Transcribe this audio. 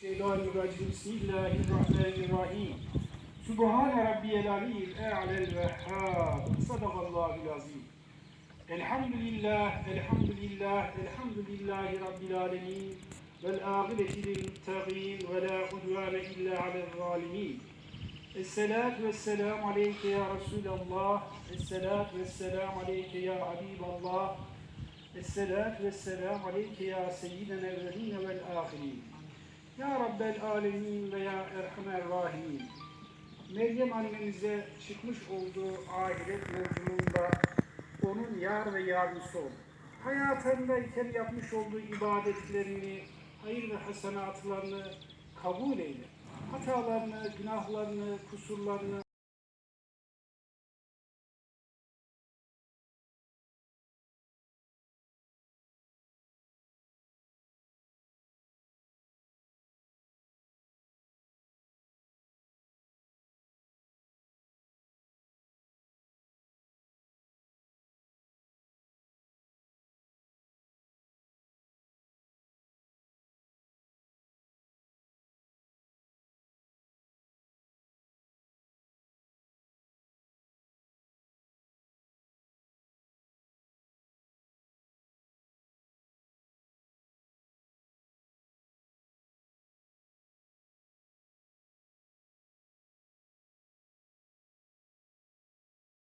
Şeytanirracim. Bismillahirrahmanirrahim. Subhane Rabbiyel Aliyyil E'lel Vehhab. Sadakallahul Azim. Elhamdülillah, elhamdülillah, elhamdülillahi Rabbil Alemin. Vel âgibeti lil muttaqin ve la udvâne illa alel zalimin. Esselatu vesselamu aleyke ya Resulallah. Esselatu vesselamu aleyke ya Habiballah. Esselatu vesselamu aleyke ya seyyidena evveline vel ahirin. Ya Rabbel alemin ve ya erhamer rahimin. Meryem annemize çıkmış olduğu ahiret yolculuğunda onun yar ve yardımcısı ol. Hayatındayken yapmış olduğu ibadetlerini, hayır ve hasenatlarını kabul eyle. Hatalarını, günahlarını, kusurlarını